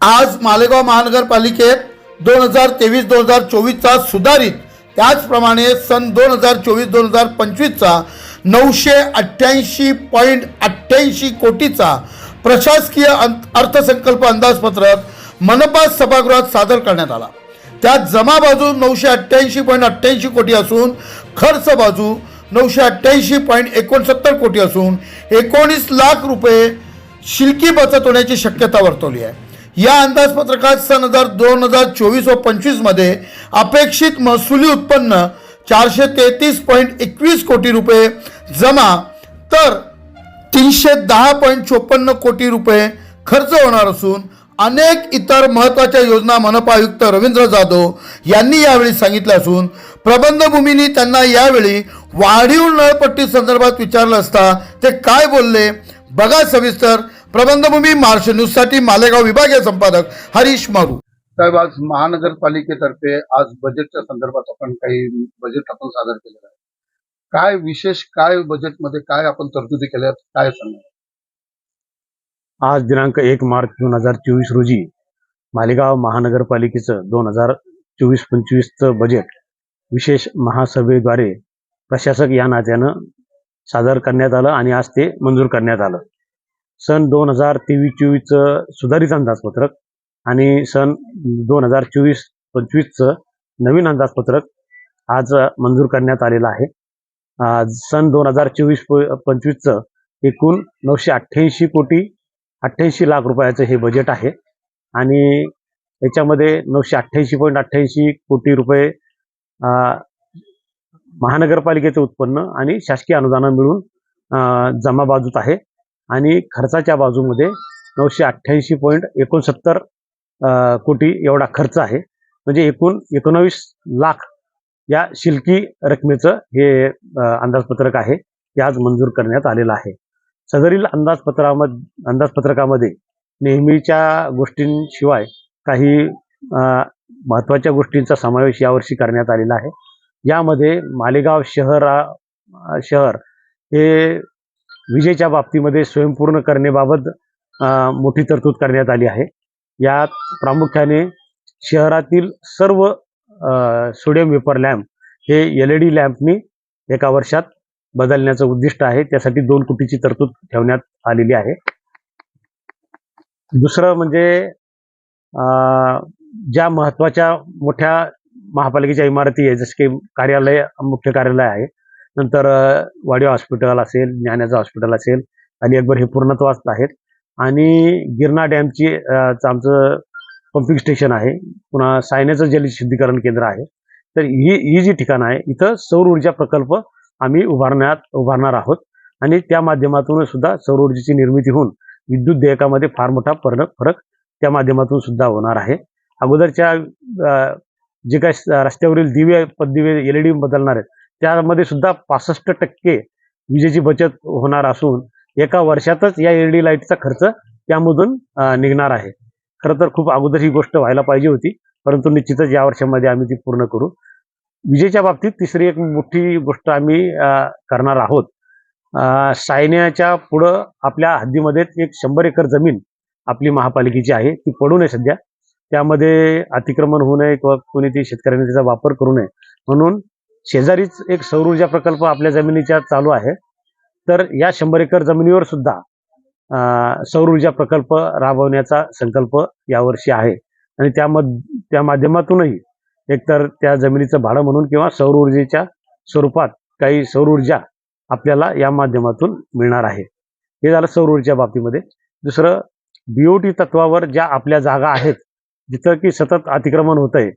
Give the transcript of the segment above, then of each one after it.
आज मालेगाव महानगरपालिकेत दोन हजार तेवीस दोन हजार चोवीसचा सुधारित त्याचप्रमाणे सन दोन हजार चोवीस दोन हजार पंचवीसचा नऊशे अठ्ठ्याऐंशी पॉईंट अठ्ठ्याऐंशी कोटीचा प्रशासकीय अंत अर्थसंकल्प अंदाजपत्रक मनपा सभागृहात सादर करण्यात आला. त्यात जमा बाजू नऊशे अठ्ठ्याऐंशी पॉईंट अठ्ठ्याऐंशी कोटी असून खर्च बाजू नऊशे अठ्ठ्याऐंशी पॉईंट एकोणसत्तर कोटी असून एकोणीस लाख रुपये शिल्की बचत होण्याची शक्यता वर्तवली आहे. या अंदाजपत्रकात सन हजार दोन हजार चोवीस व पंचवीसमध्ये अपेक्षित महसुली उत्पन्न चारशे तेहतीस पॉईंट एकवीस कोटी रुपये जमा तर तीनशे दहा पॉईंट चोपन्न कोटी रुपये खर्च होणार असून अनेक इतर महत्त्वाच्या योजना मनपा आयुक्त रवींद्र जाधव यांनी यावेळी सांगितलं असून प्रबंधभूमीनी त्यांना यावेळी वाढीव नळपट्टी संदर्भात विचारलं असता ते काय बोलले? बघा सविस्तर प्रबंधभूमी मार्श न्यूजसाठी मालेगाव विभागीय संपादक हरीश मारू. साहेब आज महानगरपालिकेतर्फे आज बजेटच्या संदर्भात आपण काही बजेट आपण सादर केलेलं आहे. काय विशेष काय बजेटमध्ये काय आपण तरतुदी केल्या? काय सांगा आज दिनांक एक मार्च दोन हजार चोवीस रोजी मालेगाव महानगरपालिकेचं दोन हजार चोवीस पंचवीसचं बजेट विशेष महासभेद्वारे प्रशासक या नात्यानं सादर करण्यात आलं आणि आज ते मंजूर करण्यात आलं. सन दोन हजार तेवीस चोवीसचं सुधारित अंदाजपत्रक आणि सन दोन हजार चोवीस पंचवीसचं नवीन अंदाजपत्रक आज मंजूर करण्यात आलेलं आहे. सन दोन हजार चोवीस पंचवीसचं एकूण नऊशे अठ्ठ्याऐंशी कोटी अठ्ठ्याऐंशी लाख रुपयाचं हे बजेट आहे आणि याच्यामध्ये नऊशे अठ्ठ्याऐंशी पॉईंट अठ्ठ्याऐंशी कोटी रुपये महानगरपालिकेचं उत्पन्न आणि शासकीय अनुदानं मिळून जमा बाजूत आहे. आणि खर्चाच्या बाजूमध्ये नऊशे अठ्ठ्याऐंशी पॉईंट एकोणसत्तर कोटी एवढा खर्च आहे. म्हणजे एकूण एकोणावीस लाख या शिल्की रकमेचं हे अंदाजपत्रक आहे. ते आज मंजूर करण्यात आलेलं आहे. सदरील अंदाजपत्रामध्ये अंदाजपत्रकामध्ये नेहमीच्या गोष्टींशिवाय काही महत्त्वाच्या गोष्टींचा समावेश यावर्षी करण्यात आलेला आहे. यामध्ये मालेगाव शहरा शहर हे विजेच्या बाबतीमध्ये स्वयंपूर्ण करण्याबाबत मोठी तरतूद करण्यात आली आहे. यात प्रामुख्याने शहरातील सर्व सोडियम वेपर लॅम्प हे एल ई डी लॅम्पनी एका वर्षात बदलण्याचं उद्दिष्ट आहे. त्यासाठी दोन कोटीची तरतूद ठेवण्यात आलेली आहे. दुसरं म्हणजे अं, ज्या महत्त्वाच्या मोठ्या महापालिकेच्या इमारती आहे जसं की कार्यालय मुख्य कार्यालय आहे नंतर वाडी हॉस्पिटल असेल ज्ञानाचं हॉस्पिटल असेल आणि अकबर हे पूर्णत्वास आहेत. आणि गिरणा डॅमची आमचं पंपिंग स्टेशन आहे. पुन्हा सायन्याचं जलशुद्धीकरण केंद्र आहे. तर ही ही जी ठिकाणं आहे इथं सौर ऊर्जा प्रकल्प आम्ही उभारण्यात उभारणार आहोत. आणि त्या माध्यमातून सुद्धा सौर ऊर्जेची निर्मिती होऊन विद्युत देयकामध्ये फार मोठा फरक फरक त्या माध्यमातून सुद्धा होणार आहे. अगोदरच्या जे काही रस्त्यावरील दिवे पददिवे एल ई डी बदलणार आहेत त्यामध्ये सुद्धा पासष्ट टक्के विजेची बचत होणार असून एका वर्षातच या एल डी लाईटचा खर्च त्यामधून निघणार आहे. खरं तर खूप अगोदर ही गोष्ट व्हायला पाहिजे होती परंतु निश्चितच या वर्षामध्ये आम्ही ती पूर्ण करू. विजेच्या बाबतीत तिसरी एक मोठी गोष्ट आम्ही करणार आहोत. सायन्याच्या पुढं आपल्या हद्दीमध्ये एक शंभर एकर जमीन आपली महापालिकेची आहे ती पडू नये सध्या. त्यामध्ये अतिक्रमण होऊ नये किंवा कोणी ती शेतकऱ्यांनी त्याचा वापर करू नये. म्हणून शेजारीच एक सौर ऊर्जा प्रकल्प आपल्या जमिनीच्या चालू आहे. तर या शंभर एकर जमिनीवर सुद्धा सौर ऊर्जा प्रकल्प राबवण्याचा संकल्प यावर्षी आहे. आणि त्यामध त्या माध्यमातूनही एकतर त्या जमिनीचं भाडं म्हणून किंवा सौर ऊर्जेच्या स्वरूपात काही सौर ऊर्जा आपल्याला या माध्यमातून मिळणार आहे. हे झालं सौर ऊर्जा बाबतीमध्ये. दुसरं बीओटी तत्वावर ज्या आपल्या जागा आहेत जिथं की सतत अतिक्रमण होत आहे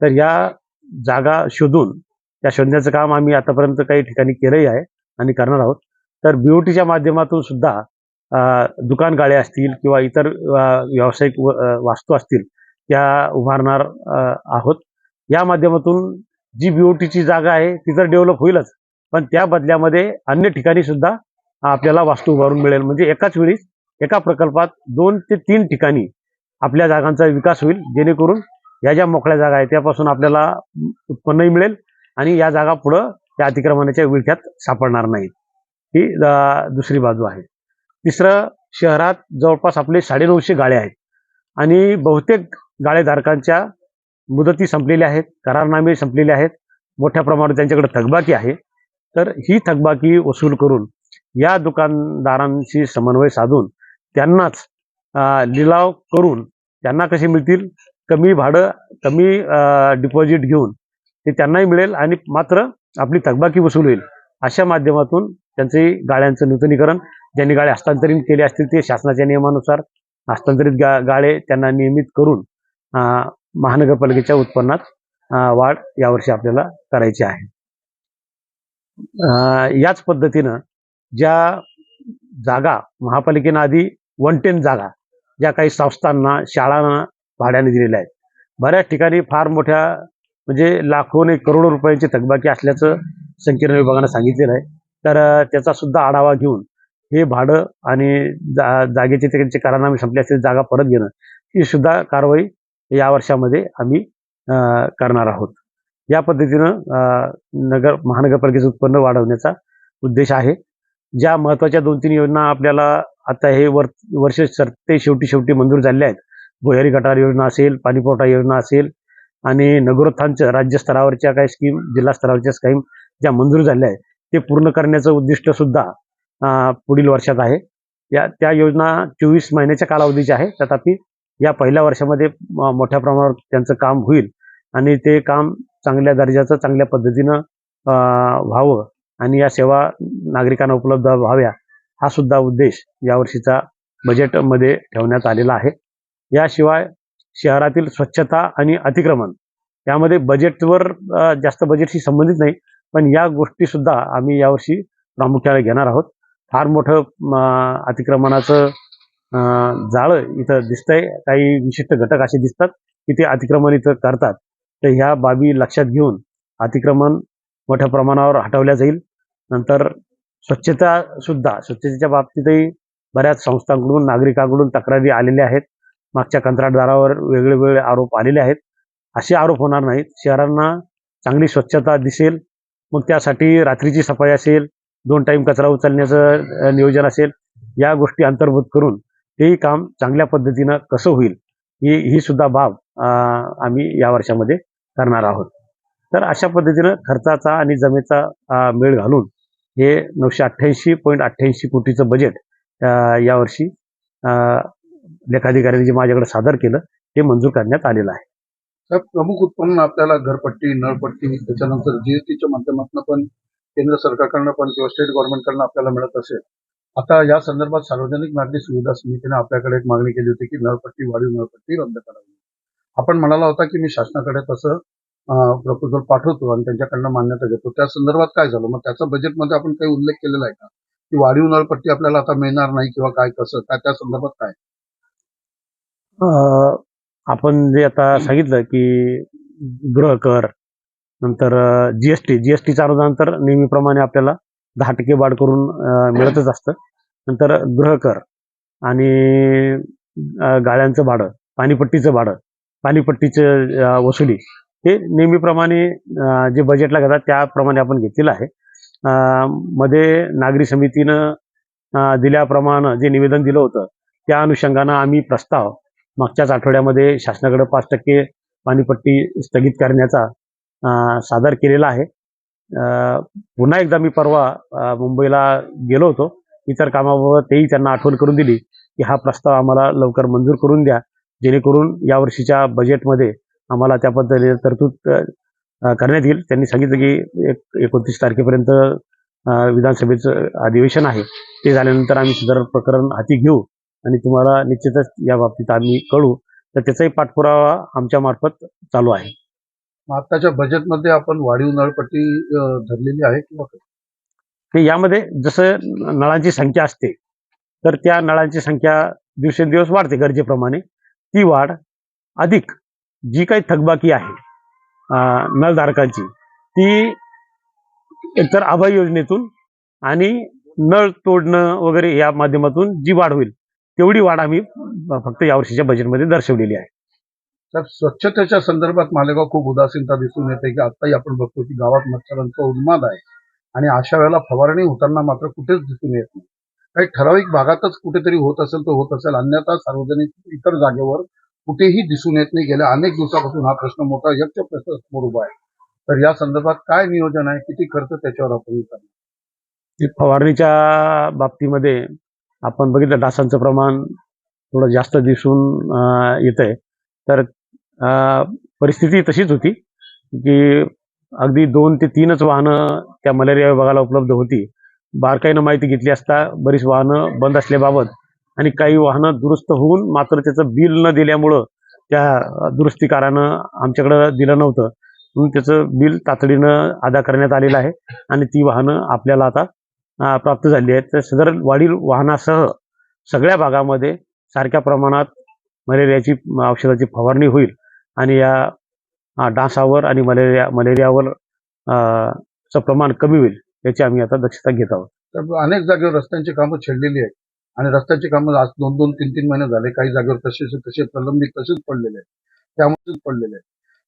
तर या जागा शोधून त्या शोधण्याचं काम आम्ही आतापर्यंत काही ठिकाणी केलंही आहे आणि करणार आहोत. तर बीओटीच्या माध्यमातून सुद्धा दुकान गाळे असतील किंवा इतर व्यावसायिक व- वास्तू असतील त्या उभारणार आहोत. या माध्यमातून जी बीओटीची जागा आहे ती तर डेव्हलप होईलच पण त्या बदल्यामध्ये अन्य ठिकाणी सुद्धा आपल्याला वास्तू उभारून मिळेल. म्हणजे एकाच वेळी एका प्रकल्पात दोन ते तीन ठिकाणी आपल्या जागांचा विकास होईल जेणेकरून या ज्या मोकळ्या जागा आहेत त्यापासून आपल्याला उत्पन्नही मिळेल आणि या जागा पुढं त्या अतिक्रमणाच्या विळख्यात सापडणार नाहीत ही दुसरी बाजू आहे. तिसरं शहरात जवळपास आपले साडेनऊशे गाळे आहेत. आणि बहुतेक गाळेधारकांच्या मुदती संपलेल्या आहेत करारनामे संपलेले आहेत. मोठ्या प्रमाणात त्यांच्याकडे थकबाकी आहे. तर ही थकबाकी वसूल करून या दुकानदारांशी समन्वय साधून त्यांनाच लिलाव करून त्यांना कसे मिळतील? कमी भाडं कमी डिपॉझिट घेऊन ते त्यांनाही मिळेल आणि मात्र आपली थकबाकी वसूल होईल. अशा माध्यमातून त्यांचे गाळ्यांचं नूतनीकरण ज्यांनी गाळे हस्तांतरित केले असतील ते शासनाच्या नियमानुसार हस्तांतरित गा गाळे त्यांना नियमित करून महानगरपालिकेच्या उत्पन्नात वाढ यावर्षी आपल्याला करायची आहे. याच पद्धतीनं ज्या जागा महापालिकेनं आधी वन टेन जागा ज्या काही संस्थांना शाळांना भाड्याने दिलेल्या आहेत. बऱ्याच ठिकाणी फार मोठ्या म्हणजे लाखोने करोडो रुपयांची थकबाकी असल्याचं संकीर्ण विभागानं सांगितलेलं आहे. तर त्याचा सुद्धा आढावा घेऊन हे भाडं आणि जा जागेचे त्यांचे करारनामे संपले असतील जागा परत घेणं ही सुद्धा कारवाई या वर्षामध्ये आम्ही करणार आहोत. या पद्धतीनं नगर महानगरपालिकेचं उत्पन्न वाढवण्याचा उद्देश आहे. ज्या महत्त्वाच्या दोन तीन योजना आपल्याला आता हे वर वर्ष सरते शेवटी शेवटी मंजूर झालेल्या आहेत. भुयारी गटार योजना असेल पाणीपुरवठा योजना असेल आणि नगरोत्थानच्या राज्य स्तरावरच्या काही स्कीम जिल्हा स्तरावरच्या स्कीम ज्या मंजूर झाल्या आहेत ते पूर्ण करण्याचं उद्दिष्ट सुद्धा पुढील वर्षात आहे. या त्या योजना चोवीस महिन्याच्या कालावधीच्या आहे. तथापि या पहिल्या वर्षामध्ये म- मोठ्या प्रमाणावर त्यांचं काम होईल आणि ते काम चांगल्या दर्जाचं चांगल्या पद्धतीनं व्हावं आणि या सेवा नागरिकांना उपलब्ध व्हाव्या हा सुद्धा उद्देश यावर्षीचा बजेटमध्ये ठेवण्यात आलेला आहे. याशिवाय शहरातील स्वच्छता आणि अतिक्रमण. यामध्ये बजेटवर जास्त बजेटशी संबंधित नाही पण या गोष्टीसुद्धा आम्ही यावर्षी प्रामुख्याने घेणार आहोत. फार मोठं अतिक्रमणाचं जाळं इथं दिसतंय. काही विशिष्ट घटक असे दिसतात की ते अतिक्रमण इथं करतात. तर ह्या बाबी लक्षात घेऊन अतिक्रमण मोठ्या प्रमाणावर हटवल्या जाईल. नंतर स्वच्छता सुद्धा स्वच्छतेच्या बाबतीतही बऱ्याच संस्थांकडून नागरिकांकडून तक्रारी आलेल्या आहेत. मागच्या कंत्राटदारावर वेगळेवेगळे आरोप आलेले आहेत. असे आरोप होणार नाहीत. शहरांना चांगली स्वच्छता दिसेल. मग त्यासाठी रात्रीची सफाई असेल दोन टाईम कचरा उचलण्याचं नियोजन असेल. या गोष्टी अंतर्भूत करून तेही काम चांगल्या पद्धतीनं कसं होईल ही ही सुद्धा बाब आम्ही या वर्षामध्ये करणार आहोत. तर अशा पद्धतीनं खर्चाचा आणि जमेचा मेळ घालून हे नऊशे अठ्ठ्याऐंशी पॉईंट अठ्ठ्याऐंशी कोटीचं बजेट यावर्षी लेखाधिकाऱ्यांनी जे माझ्याकडे सादर केलं ते मंजूर करण्यात आलेलं आहे. साहेब प्रमुख उत्पन्न आपल्याला घरपट्टी नळपट्टी त्याच्यानंतर जीएसटीच्या माध्यमातून पण केंद्र सरकारकडनं पण किंवा स्टेट गव्हर्नमेंटकडनं आपल्याला मिळत असेल आता या संदर्भात सार्वजनिक नागरी सुविधा समितीने आपल्याकडे एक मागणी केली होती की नळपट्टी वाढीव नळपट्टी रद्द करावी. आपण म्हणाला होता की मी शासनाकडे तसं प्रपोजल पाठवतो आणि त्यांच्याकडनं मान्यता घेतो. त्या संदर्भात काय झालं? मग त्याचा बजेटमध्ये आपण काही उल्लेख केलेला आहे का? की वाढीव नळपट्टी आपल्याला आता मिळणार नाही किंवा काय कसं? काय त्या संदर्भात काय? आपण जे आता सांगितलं की गृहकर नंतर जीएसटी जीएसटीचं अनुदान तर नेहमीप्रमाणे आपल्याला दहा टक्के वाढ करून मिळतच असतं. नंतर गृहकर आणि गाड्यांचं भाडं पाणीपट्टीचं भाडं पाणीपट्टीचं वसुली हे नेहमीप्रमाणे जे बजेटला घेतात त्याप्रमाणे आपण घेतलेलं आहे. मध्ये नागरी समितीनं दिल्याप्रमाणे जे निवेदन दिलं होतं त्या अनुषंगानं आम्ही प्रस्ताव मागच्याच आठवड्यामध्ये शासनाकडे पाच टक्के पाणीपट्टी स्थगित करण्याचा सादर केलेला आहे. पुन्हा एकदा मी परवा मुंबईला गेलो होतो. इतर कामाबाबत तेही त्यांना आठवण करून दिली की हा प्रस्ताव आम्हाला लवकर मंजूर करून द्या. जेणेकरून यावर्षीच्या बजेटमध्ये आम्हाला त्या पद्धतीने तरतूद करण्यात येईल. त्यांनी सांगितलं की एक एकोणतीस तारखेपर्यंत विधानसभेचं अधिवेशन आहे. ते झाल्यानंतर आम्ही सुधारण प्रकरण हाती घेऊ. आणि तुम्हाला निश्चितच या बाबतीत आम्ही कळू. तर त्याचाही पाठपुरावा आमच्या मार्फत चालू आहे. आताच्या बजेटमध्ये आपण वाढीव नळपट्टी धरलेली आहे किंवा यामध्ये जसं नळांची संख्या असते तर त्या नळांची संख्या दिवसेंदिवस वाढते गरजेप्रमाणे. ती वाढ अधिक जी काही थकबाकी आहे नळधारकांची ती एकतर आभाई योजनेतून आणि नळ तोडणं वगैरे या माध्यमातून जी वाढ होईल तेवढी वाढ आम्ही फक्त यावर्षीच्या बजेटमध्ये दर्शवलेली आहे. तर स्वच्छतेच्या संदर्भात मालेगाव खूप उदासीनता दिसून येते की आताही आपण बघतो की गावात मच्छरांचा उन्माद आहे आणि अशा वेळेला फवारणी होताना मात्र कुठेच दिसून येत नाही. काही ठराविक भागातच कुठेतरी होत असेल तर होत असेल अन्यथा सार्वजनिक इतर जागेवर कुठेही दिसून येत नाही. गेल्या अनेक दिवसापासून हा प्रश्न मोठा यक्ष प्रश्न समोर उभा आहे. तर या संदर्भात काय नियोजन आहे? किती खर्च त्याच्यावर आपण फवारणीच्या बाबतीमध्ये आपण बघितलं डासांचं प्रमाण थोडं जास्त दिसून येत आहे तर परिस्थिती तशीच होती की अगदी दोन ते तीनच वाहनं त्या मलेरिया विभागाला उपलब्ध होती. बारकाईनं माहिती घेतली असता बरीच वाहनं बंद असल्याबाबत आणि काही वाहनं दुरुस्त होऊन मात्र त्याचं बिल न दिल्यामुळं त्या दुरुस्तीकारानं आमच्याकडं दिलं नव्हतं. म्हणून त्याचं बिल तातडीनं अदा करण्यात आलेलं आहे आणि ती वाहनं आपल्याला आता प्राप्त झाली आहे तर सदर वाढील वाहनासह सगळ्या भागामध्ये सारख्या प्रमाणात मलेरियाची औषधाची फवारणी होईल. आणि या डासावर आणि मलेरिया मलेरियावर चं प्रमाण कमी होईल याची आम्ही आता दक्षता घेत आहोत. तर अनेक जागेवर रस्त्यांची कामं छेडलेली आहेत. आणि रस्त्याची कामं आज दोन दोन तीन तीन महिने झाले. काही जागेवर तसेच तसे प्रलंबित तसेच पडलेले आहेत. त्यामुळेच पडलेले आहेत.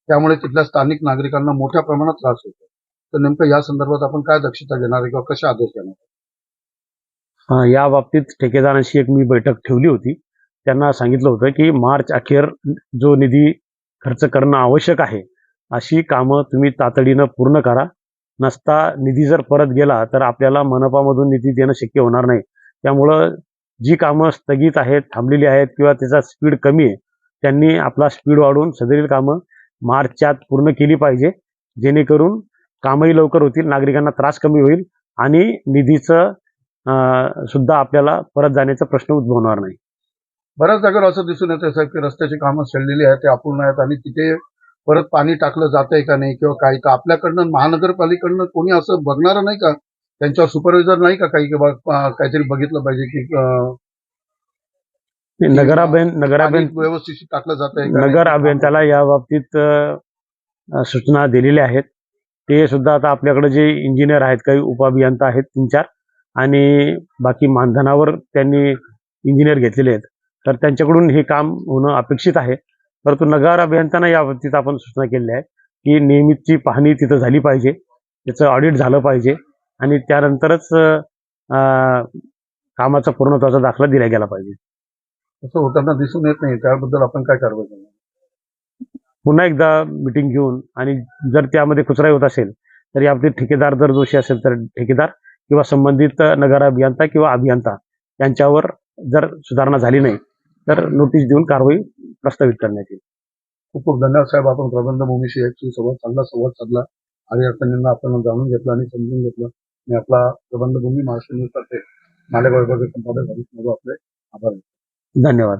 त्यामुळे तिथल्या स्थानिक नागरिकांना मोठ्या प्रमाणात त्रास होतो तर नेमकं या संदर्भात आपण काय दक्षता घेणार आहे किंवा कसे आदेश देणार अं, या बाबतीत ठेकेदारांशी एक मी बैठक ठेवली होती. त्यांना सांगितलं होतं की मार्च अखेर जो निधी खर्च करणं आवश्यक आहे अशी कामं तुम्ही तातडीनं पूर्ण करा. नसता निधी जर परत गेला तर आपल्याला मनपामधून निधी देणं शक्य होणार नाही. त्यामुळं जी कामं स्थगित आहेत थांबलेली आहेत किंवा त्याचा स्पीड कमी आहे त्यांनी आपला स्पीड वाढवून सदरील कामं मार्चच्या आत पूर्ण केली पाहिजे जेणेकरून कामही लवकर होतील नागरिकांना त्रास कमी होईल आणि निधीचं सुद्धा आपल्याला परत जाण्याचा प्रश्न उद्भवणार नाही. बऱ्याच जागेवर असं दिसून येतं साहेब की रस्त्याची कामं छेडलेली आहेत ते अपूर्ण आहेत आणि तिथे परत पाणी टाकलं जातंय का नाही किंवा काही का? आपल्याकडनं महानगरपालिकडनं कोणी असं बघणारं नाही का? त्यांच्यावर सुपरविजर नाही का काही काहीतरी बघितलं पाहिजे की नगराबेन पाणी व्यवस्थित टाकलं जातंय का नगर? अभियंत्याला या बाबतीत सूचना दिलेल्या आहेत. ते सुद्धा आता आपल्याकडे जे इंजिनियर आहेत काही उपअभियंता आहेत तीन चार आणि बाकी मानधनावर त्यांनी इंजिनियर घेतलेले आहेत. तर त्यांच्याकडून हे काम होणं अपेक्षित आहे. परंतु नगर अभियंत्यांना या बाबतीत आपण सूचना केलेल्या आहेत की नियमितची पाहणी तिथं झाली पाहिजे त्याचं ऑडिट झालं पाहिजे आणि त्यानंतरच कामाचा पूर्णत्वाचा दाखला दिला गेला पाहिजे. असं होताना दिसून येत नाही त्याबद्दल आपण काय कारवाई करणार? पुन्हा एकदा मिटिंग घेऊन आणि जर त्यामध्ये कुचराई होत असेल तर याबाबतीत ठेकेदार जर दोषी असेल तर ठेकेदार किंवा संबंधित नगर अभियंता किंवा अभियंता यांच्यावर जर सुधारणा झाली नाही तर नोटीस देऊन कारवाई प्रस्तावित करण्यात येईल. खूप खूप धन्यवाद साहेब. आपण प्रबंधभूमीशी एक संवाद चांगला संवाद साधला आणि अडचणींना आपण जाणून घेतलं आणि समजून घेतलं. आणि आपला प्रबंधभूमी महाराष्ट्र न्यूज तर्फे मालेगाव विभागीय संपादक हरीश मोरे आपले. आभार. धन्यवाद.